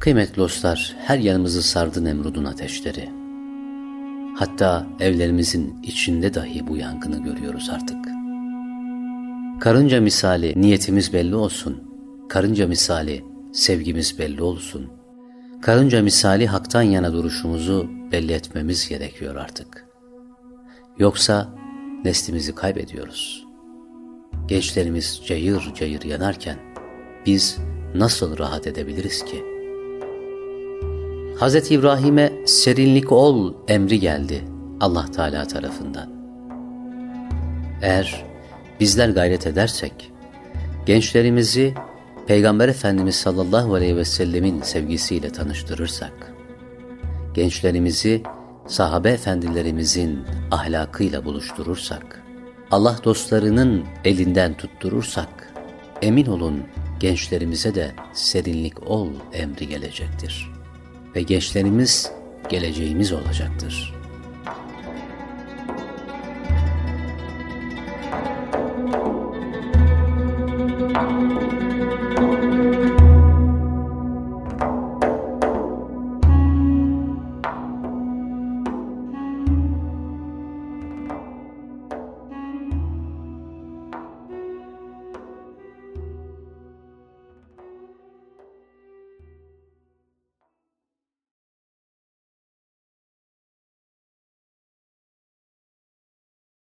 Kıymetli dostlar, her yanımızı sardı Nemrud'un ateşleri. Hatta evlerimizin içinde dahi bu yangını görüyoruz artık. Karınca misali niyetimiz belli olsun. Karınca misali sevgimiz belli olsun. Karınca misali haktan yana duruşumuzu belli etmemiz gerekiyor artık. Yoksa neslimizi kaybediyoruz. Gençlerimiz cayır cayır yanarken biz nasıl rahat edebiliriz ki? Hz. İbrahim'e serinlik ol emri geldi Allah Teala tarafından. Eğer bizler gayret edersek, gençlerimizi Peygamber Efendimiz sallallahu aleyhi ve sellemin sevgisiyle tanıştırırsak, gençlerimizi sahabe efendilerimizin ahlakıyla buluşturursak, Allah dostlarının elinden tutturursak, emin olun gençlerimize de serinlik ol emri gelecektir. Ve gençlerimiz geleceğimiz olacaktır.''